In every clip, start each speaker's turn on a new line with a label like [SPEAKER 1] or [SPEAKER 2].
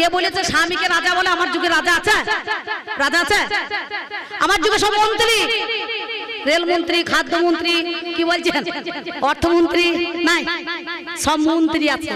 [SPEAKER 1] কে বলেছে স্বামীকে রাজা বলে আমার যুগে রাজা আছে? রাজা আছে? আমার যুগে সব মন্ত্রী। রেলমন্ত্রী, খাদ্যমন্ত্রী, কি বলছেন? অর্থমন্ত্রী? নাই। সব মন্ত্রী আছে।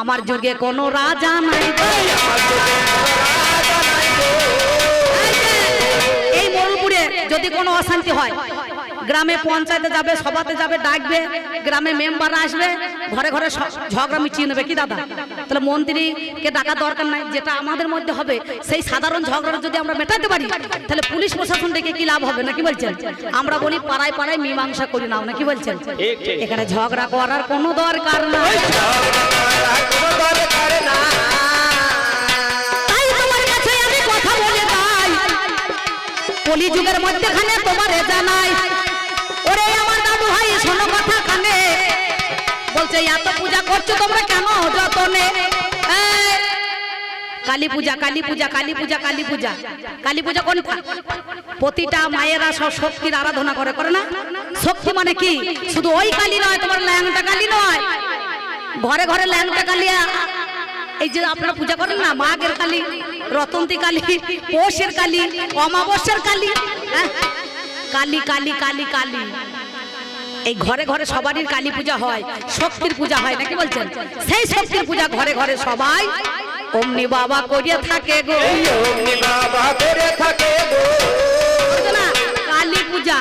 [SPEAKER 1] আমার যুগে কোনো রাজা নাই এই মরুপুরে যদি কোনো অশান্তি হয় গ্রামে পঞ্চায়েতে যাবে সভাতে যাবে ডাকবে গ্রামে মেম্বার আসবে ঘরে ঘরে ঝগড়া মিটিয়ে নেবে। কি দাদা? তাহলে মন্ত্রীকে ডাকার দরকার নাই যেটা আমাদের মধ্যে হবে সেই সাধারণ ঝগড়া যদি আমরা মেটাতে পারি তাহলে পুলিশ প্রশাসন ডেকে কি লাভ হবে না কি বলছেন? আমরা বলি পাড়ায় পাড়ায় মীমাংসা করি নাও না কি বলছেন। এখানে ঝগড়া করার কোনো দরকার নাই। করছ তোমরা কেন যতনে কালী পূজা কালী পূজা কালী পূজা কালী পূজা। কালী পূজা কোনটা প্রতিটা মায়েরা সব শক্তির আরাধনা করে করে না? শক্তি মানে কি? শুধু ওই কালী নয়, তোমার ল্যাংটা কালী নয়। ঘরে ঘরে ল্যাংটা কালী আ- এই যে আপনারা পূজা করেন না, মাঘের কালী, রতন্তী কালী, পৌষের কালী, অমাবস্যার কালী হ্যাঁ? কালী কালী কালী কালী। এই ঘরে ঘরে সবারই কালী পূজা হয় শক্তির পূজা হয় নাকি বলছেন? সেই শক্তির পূজা ঘরে ঘরে সবাই অমনি বাবা করিয়ে থাকে গো।
[SPEAKER 2] অমনি বাবা করে থাকে গো।
[SPEAKER 1] না? কালী পূজা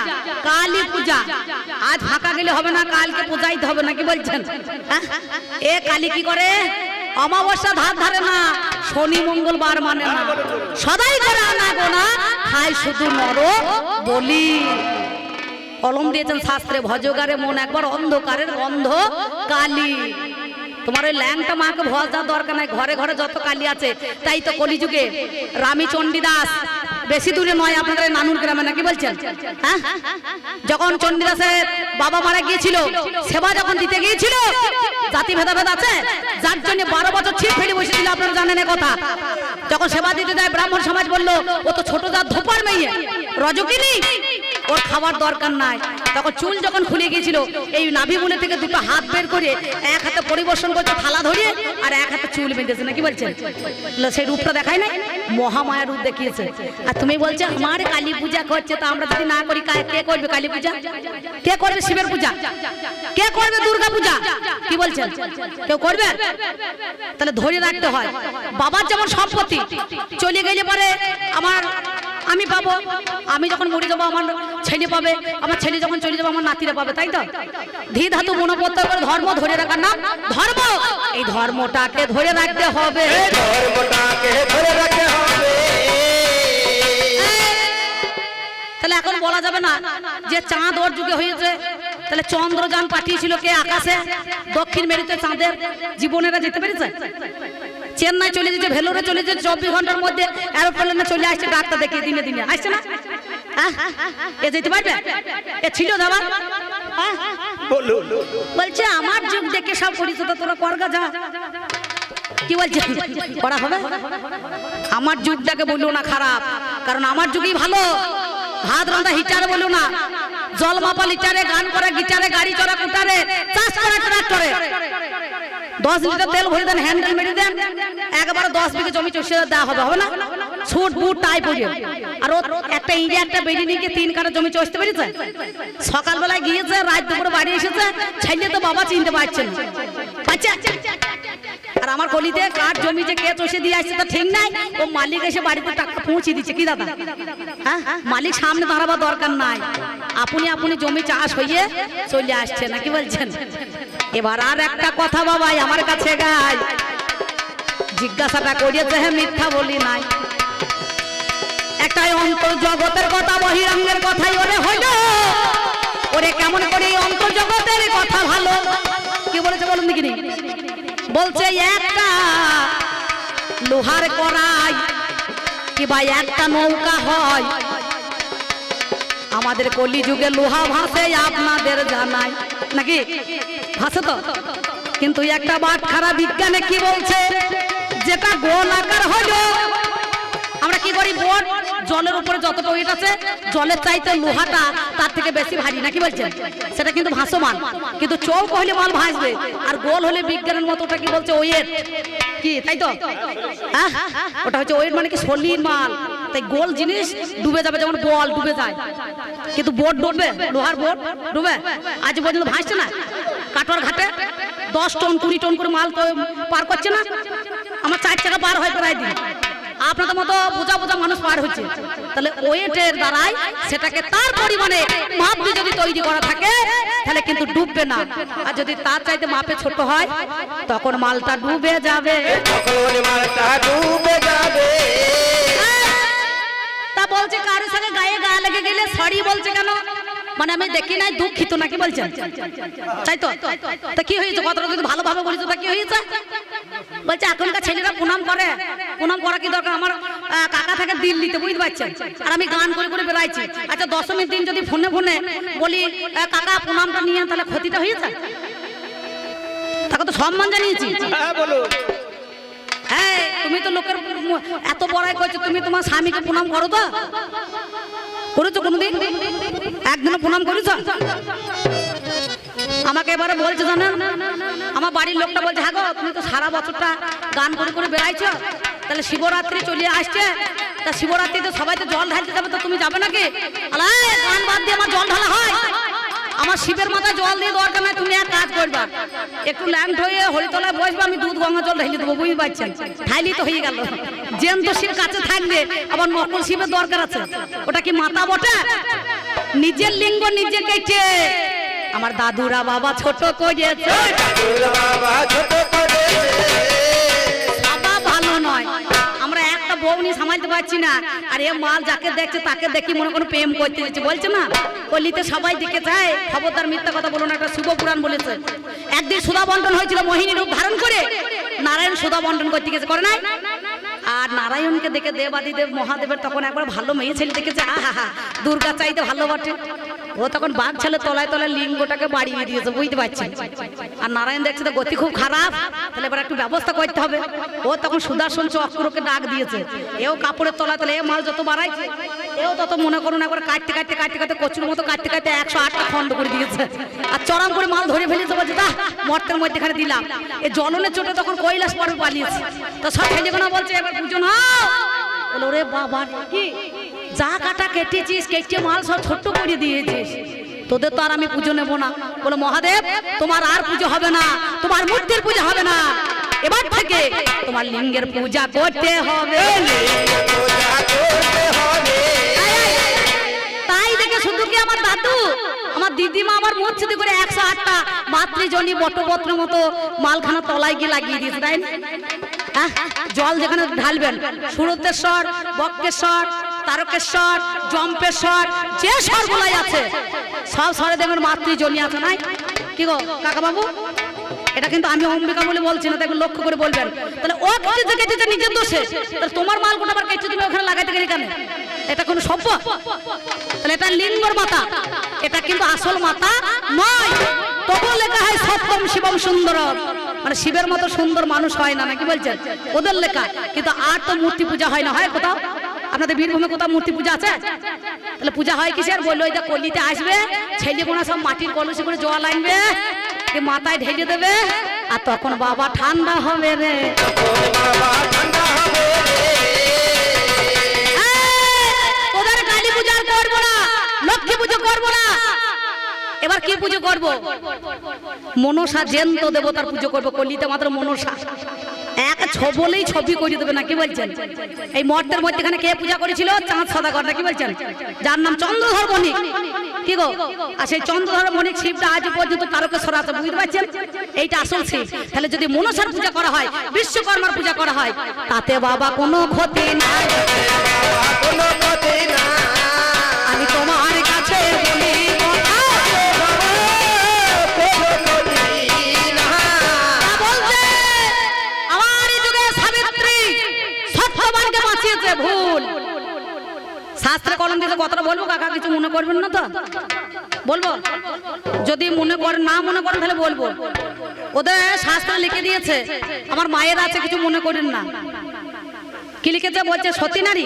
[SPEAKER 1] কালী পূজা। আজ ফাঁকা গেলে হবে না কালকে পূজাইতে হবে না কি বলছেন? হ্যাঁ? এ কালী কি করে? অমাবস্যা ধার ধারে না শনি মঙ্গলবার মানে না। সদাই করে আনা গোনা খাই শুধু নর বলি কলম দিয়েছেন শাস্ত্রে, ভজগারে মন একবার অন্ধকারের অন্ধ কালী। তোমার ওই ল্যাংটা মাকে ভজ দেওয়ার দরকার নাই, ঘরে ঘরে যত কালী আছে, তাই তো কলিযুগে। রামী চণ্ডীদাস, বেশি দূরে নয় আপনাদের নানুর গ্রামে, নাকি বলছেন? হ্যাঁ? যখন চণ্ডীদাসের বাবা মারা গিয়েছিল, সেবা যখন দিতে গিয়েছিল, জাতি ভেদাভেদ আছে, যার জন্য বারো বছর ছিপ ফেলে বসেছিল আপনারা জানেন কথা। যখন সেবা দিতে যায়, ব্রাহ্মণ সমাজ বলল, ও তো ছোট জাত ধোপার মেয়ে, রজকিনী। ওর খাওয়ার দরকার নাই। তখন চুল যখন খুলে গিয়েছিল, এই নাভি মুনে থেকে দুটো হাত বের করে এক হাতে পরিবেশন করছে, থালা ধরিয়ে, আর এক হাতে চুল বেঁধেছে। নাকি বলছেন? সেই রূপটা দেখায় নাই? মহামায়া রূপ দেখিয়েছে। আর তুমি বলছো, আমার কালী পূজা করছে, তো আমরা যদি না করি কে করবে কালী পূজা? কে করবে শিবের পূজা? কে করবে দুর্গা পূজা? কি বলছেন? কেউ করবে? তাহলে ধরে রাখতে হয়। বাবার যেমন সম্পত্তি, চলে গেলে পরে আমার আমি পাবো আমি যখন মরে যাব আমার ছেলে পাবে আমার ছেলে যখন চলে যাব আমার নাতিরা পাবে তাই তো? ধী ধাতু মনোপত্তর করে ধর্ম ধরে রাখার নাম ধর্ম। এই ধর্মটাকে ধরে রাখতে হবে।
[SPEAKER 2] ধর্মটাকে ধরে রাখতে হবে।
[SPEAKER 1] তাহলে এখন বলা যাবে না যে চাঁদ ওর যুগে হয়েছে। তাহলে চন্দ্রযান পাঠিয়েছিল কে? আকাশে। দক্ষিণ মেরুতে চাঁদের। জীবনেরা যেতে পেরেছে? চেন্নাই চলে যেতে ভেলোরে চলে যেতে চব্বিশ ঘণ্টার মধ্যে এরোপ্লেনে চলে আসছে ডাক্তার দেখিয়ে দিনে দিনে। আসছে না? এ যেতে পারবে? এ ছিল হ্যাঁ? বলছে আমার যুগ দেখে সব করিস তো তোরা করগা যা। কি বলছে? করা হবে? আমার যুগটাকে বলল না খারাপ কারণ আমার যুগই ভালো। হাত রান্না হিটারে বলো না। জল মাপা লিটারে গান করে গিটারে গাড়ি চড়া কুটারে চাষ করা ট্রাক্টরে। দশ লিটার তেল ভরে দেন হ্যান্ডেল মেরে দেন, একবারে দশ বিঘে জমি চষে দেওয়া হবে হবে না? সুট বুট টাই পরে আর একটা ইন্ডিয়া একটা বেরিয়ে নিয়ে তিন কাটা জমি চষতে পেরেছে? সকালবেলায় গিয়েছে, রাত দুপুরে বাড়ি এসেছে, ছেলে তো বাবা চিনতে পারছে আর আমার গলিতে কাঠ জমি যে কে চষে দিয়ে আসছে তা ঠিক নাই। ও মালিক এসে বাড়িতে টাকা পৌঁছে দিচ্ছে। কি দাদা? হ্যাঁ? মালিক সামনে দাঁড়াবার দরকার নাই। আপনি আপনি জমি চাষ হয়ে চলে আসছে নাকি বলছেন? এবার আর একটা কথা বাবাই আমার কাছে গাই। জিজ্ঞাসাটা করিয়েছে হ্যাঁ মিথ্যা বলি নাই। একটাই অন্তর জগতের কথা, বহিরঙ্গের কথাই ওরে হইল। ওরে কেমন করে এই অন্তর জগতের কথা ভালো। কি বলেছে বলুন দেখিনি? বলছে, একটা লোহার করাই কি ভাই, একটা নৌকা হয়। আমাদের কলি যুগে লোহা ভাসে আপনাদের জানাই। নাকি? ভাসে তো? কিন্তু একটা বাট খারাপ বিজ্ঞানে কি বলছে? যেটা গোল আকার হলো, আমরা কি করি? বড় জলের উপরে যতটা ওয়েট আছে, জলের চাইতে লোহাটা তার থেকে বেশি ভারী, নাকি বলছেন? সেটা কিন্তু ভাসমান। কিন্তু চৌক হলে মাল ভাসবে, আর গোল হলে বিজ্ঞানের মতো ওটা কি বলছে? ওয়েট কি, তাই তো? হ্যাঁ ওটা হচ্ছে ওয়েট মানে কি সলিড মাল? তাই গোল জিনিস ডুবে যাবে যেমন বল ডুবে যায়। কিন্তু বোট ডুববে লোহার বোট ডুবে আজ পর্যন্ত ভাসছে না। কাটোয়ার ঘাটে দশ টন কুড়ি টন করে মাল তো পার করছে না। আমার চার চাকা পার হয় প্রায় দিন। আপনাদের মতো বোঝা বোঝা মানুষ পার হচ্ছে। তাহলে ওয়েটের দ্বারাই সেটাকে তার পরিমাণে মাপ যদি তৈরি করা থাকে তাহলে কিন্তু ডুববে না। আর যদি তার চাইতে মাপে ছোট হয় তখন মালটা ডুবে যাবে।
[SPEAKER 2] তখন মালটা ডুবে যাবে।
[SPEAKER 1] তা বলছে কারোর সঙ্গে গায়ে গা লেগে গেলে সরি বলছে কেন? মানে আমি দেখি নাই, দুঃখিত নাকি বলছেন? তাই তো? তা কি হয়েছে? কথাটা যদি ভালোভাবে বলিস তা কি হয়েছে? বলছে, এখনকার ছেলেরা প্রণাম করে। প্রণাম করা কি দরকার? আমার কাকা থাকে দিল্লিতে, বুঝতে পারছেন? আর আমি গান করে করে বেড়াইছি। আচ্ছা দশমীর দিন যদি ফোনে ফোনে বলি কাকা, প্রণামটা নিয়ে তাহলে ক্ষতিটা হয়েছে? তাকে তো সম্মান জানিয়েছি।
[SPEAKER 2] হ্যাঁ
[SPEAKER 1] হ্যাঁ তুমি তো লোকের এত বড়াই করছ তুমি তোমার স্বামীকে প্রণাম করো তো। করেছ কোনোদিন? একদিনও প্রণাম করেছ? আমাকে এবারে বলছে জানেন আমার বাড়ির লোকটা বলছে হ্যাঁ গো, তুমি তো সারা বছরটা গান করে করে বেড়াইছো, তাহলে শিবরাত্রি চলে আসছে, তা শিবরাত্রিতে সবাই তো জল ঢালতে যাবে, তো তুমি যাবে নাকি? গান বাদ দিয়ে আমার জল ঢালা হয়। আমার শিবের মাথায় জল দিয়ে দরকার নাই, তুমি এক কাজ একটু ল্যান্ড হয়ে বসবা, আমি দুধ, গঙ্গা জল ঢালি দেবো, বুঝতে পারছেন? তো হয়ে গেল। শিব কাছে থাকবে, আবার নকল শিবের দরকার আছে। ওটা কি মাথা বটে? নিজের লিঙ্গ নিজে কেটে। আমার দাদুরা বাবা ছোট করেছে।
[SPEAKER 2] বাবা ছোট করেছে।
[SPEAKER 1] একটা বউনি সামালতে পারছি না। আর এ মাল যাকে দেখছে তাকে দেখি মনে কোনো প্রেম করতে দিচ্ছে বলছে না কলিতে সবাই দিকে চায় খবরদার মিথ্যা কথা বলো না, একটা শুভ পুরাণ বলেছে। একদিন সুধা বন্টন হয়েছিল মোহিনী রূপ ধারণ করে। নারায়ণ সুধা বন্টন করতে গেছে, করে নাই? আর নারায়ণকে দেখে দেবাদিদেব মহাদেবের তখন একবার ভালো মেয়ে ছেলে দেখেছে। আহা দুর্গা চাইতে ভালো বটে। ও তখন বাঘ ছেলে তলায় তলায় লিঙ্গটাকে বাড়িয়ে দিয়েছে, বুঝতে পারছি আর নারায়ণ দেখছে তো গতি খুব খারাপ। তাহলে এবার একটু ব্যবস্থা করতে হবে। ও তখন সুদর্শন চক্রকে ডাক দিয়েছে। এও কাপড়ের তলায় তলায় এ মাল যত বাড়াইছে, এও তত মনে করুন একবার কাটতে কাটতে কাটতে কাটতে কচুর মতো কাটতে কাটতে একশো আটটা খণ্ড করে দিয়েছে। আর চরম করে মাল ধরে ফেলেছে বলছে দা মর্তের মধ্যেখানে দিলাম। এ জলনের চোটে তখন কৈলাস পরে পালিয়েছে। তো সব ফেলে ছেলেগুলো বলছে, এবার হাও। বলে, ওরে বাবা, কি? যা কাটা কেটেছিস, কেটে মাল সব ছোট্ট করে দিয়েছিস। তোদের তো আর আমি পুজো নেব না। বলে, মহাদেব, তোমার আর পুজো হবে না, তোমার মূর্তির পূজা হবে না। এবার থেকে তোমার লিঙ্গের পূজা করতে হবে। তাই দেখে শুধু কি আমার দাদু? আমার দিদিমা আমার মসজিদে করে একশো আটটা মাতৃজনী বটপত্রের মতো মালখানা তলায় গিয়ে লাগিয়ে দিয়েছে, তাই না? জল যেখানে ঢালবেন, সুরতেশ্বর বক্রেশ্বর তারকেশ্বর জম্পেশ্বর যে স্বরগুলাই আছে সব স্বরে দেখবেন মাতৃজনী আছে নাই? কি গো কাকা বাবু এটা কিন্তু আমি অম্বিকা বলে বলছি না দেখবেন লক্ষ্য করে বলবেন। তাহলে ও কেটেছে কেটেছে, নিজের দোষে। তাহলে তোমার মাল কোটা আবার কেটে তুমি ওখানে লাগাইতে গেলে কেন? এটা কোনো সভ্য? তাহলে এটা লিঙ্গর মাতা। এটা কিন্তু আসল মাতা নয়। তবুও লেখা হয় সত্যম শিবম সুন্দর। মানে শিবের মতো সুন্দর মানুষ হয় না, নাকি বলছেন? ওদের লেখা। কিন্তু আর তো মূর্তি পূজা হয় না, হয় কোথাও? আপনাদের বীরভূমে কোথাও মূর্তি পূজা আছে? তাহলে পূজা হয় কিসের? বলল ওই কলিতে আসবে, ছেলে কোনো সব মাটির কলসি করে জল আনবে মাথায় ঢেলে দেবে, আর তখন বাবা ঠান্ডা হবে রে। কালী পূজা না, লক্ষ্মী পুজো করব না। এবার কি পুজো করব? মনসা জেন্ত দেবতার পুজো করব কলিতে মাত্র মনসা। এক ছবলেই ছবি করে দেবে না, কি বলছেন? এই মর্তের মধ্যেখানে কে পূজা করেছিল? চাঁদ সদাগর, না কি বলছেন? যার নাম চন্দ্রধর বণিক কি গো? আর সেই চন্দ্রধর বণিক শিবটা আজ পর্যন্ত তারকেশ্বর আছে, বুঝতে পারছেন? এইটা আসল শিব। তাহলে যদি মনসার পূজা করা হয়, বিশ্বকর্মার পূজা করা হয়, তাতে বাবা কোনো ক্ষতি নাই।
[SPEAKER 2] বাবা কোনো ক্ষতি না
[SPEAKER 1] বাঁচিয়েছে ভুল। শাস্ত্রে কলম দিতে কথাটা বলব কাকা কিছু মনে করবেন না তো? বলব? যদি মনে করেন না মনে করেন তাহলে বলব। ওদের শাস্ত্রে লিখে দিয়েছে আমার মায়ের আছে কিছু মনে করেন না। কি লিখেছে? বলছে সতী নারী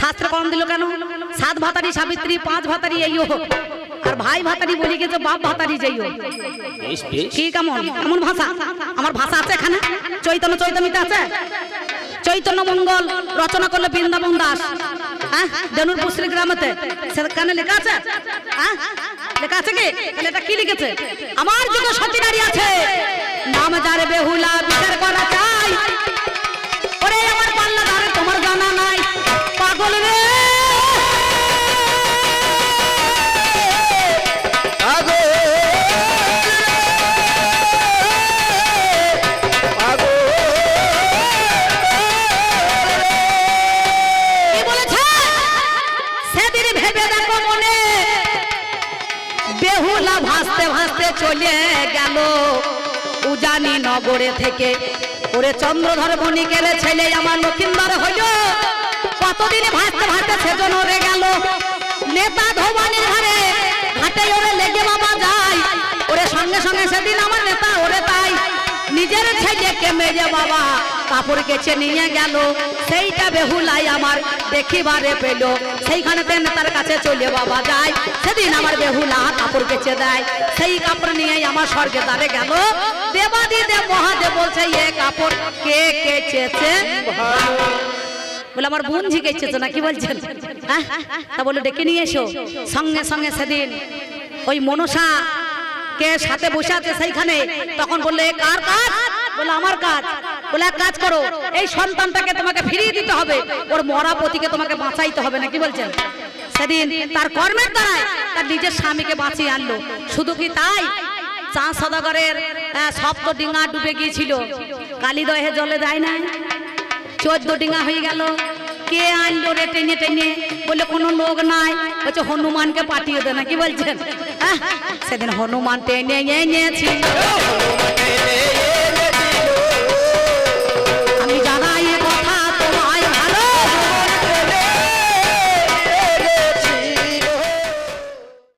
[SPEAKER 1] শাস্ত্র কম দিল কেন? সাত ভাতারি সাবিত্রী পাঁচ ভাতারি এই ও। আর ভাই ভাতারি বলি গেছে বাপ ভাতারি যাই কি কেমন? কেমন ভাষা? আমার ভাষা আছে এখানে? চৈতন্য চৈতমিতে আছে? চৈতন্য মঙ্গল রচনা করল বৃন্দাবন দাস। হ্যাঁ? দেনুরপুর শ্রী গ্রামেতে সেখানে লেখা আছে? হ্যাঁ? লেখা আছে কি? এটা কি লিখেছে? আমার যুগে সতী নারী আছে। নাম যারে বেহুলা ভাসতে ভাসতে চলে গেল। উজানি নগরে থেকে। ওরে চন্দ্রধর বণিকের ছেলে আমার লক্ষিন্দর হইল। কতদিন ভাসতে ভাসতে সেজন ওরে গেল। নেতা ধোবানির ঘরে ঘাটে ওরে লেগে বাবা যায়। ওরে সঙ্গে সঙ্গে সেদিন আমার নেতা ওরে তাই। নিজের ছেলেকে মেজে বাবা। কাপড় কেচে নিয়ে গেল। সেইটা বেহুলাই আমার দেখিবারে পেল। সেইখানে তেন তার কাছে চলে বাবা যায়। সেদিন আমার বেহুলা কাপড় কেচে দেয়। সেই কাপড় নিয়ে আমার স্বর্গে দ্বারে গেল। দেবাদি দেব মহাদেব বলছে, এ কাপড় কে কেচেছে? বলে, আমার বোন জিজ্ঞেসেছে না, কি বলছেন? হ্যাঁ? তা বলে, ডেকে নিয়ে এসো। সঙ্গে সঙ্গে সেদিন ওই মনসা কে সাথে বসে আছে সেইখানে, তখন বললে, "এ কার কাজ? বলে, আমার কাজ। বলে, এক কাজ করো, এই সন্তানটাকে তোমাকে ফিরিয়ে দিতে হবে। ওর মরা পতিকে তোমাকে বাঁচাইতে হবে। না কি বলছেন? সেদিন তার কর্মের দ্বারাই তার নিজের স্বামীকে বাঁচিয়ে আনলো। শুধু কি তাই? চা সদাগরের সপ্ত ডিঙা ডুবে গিয়েছিল। কালিদহে জলে যায় নাই। চোদ্দ ডিঙা হয়ে গেল। কে আনলো রে টেনে টেনে? বলে, কোনো লোক নাই। বলছে, হনুমানকে পাঠিয়ে দে। না কি বলছেন সেদিন হনুমান টেনে এনেছিল।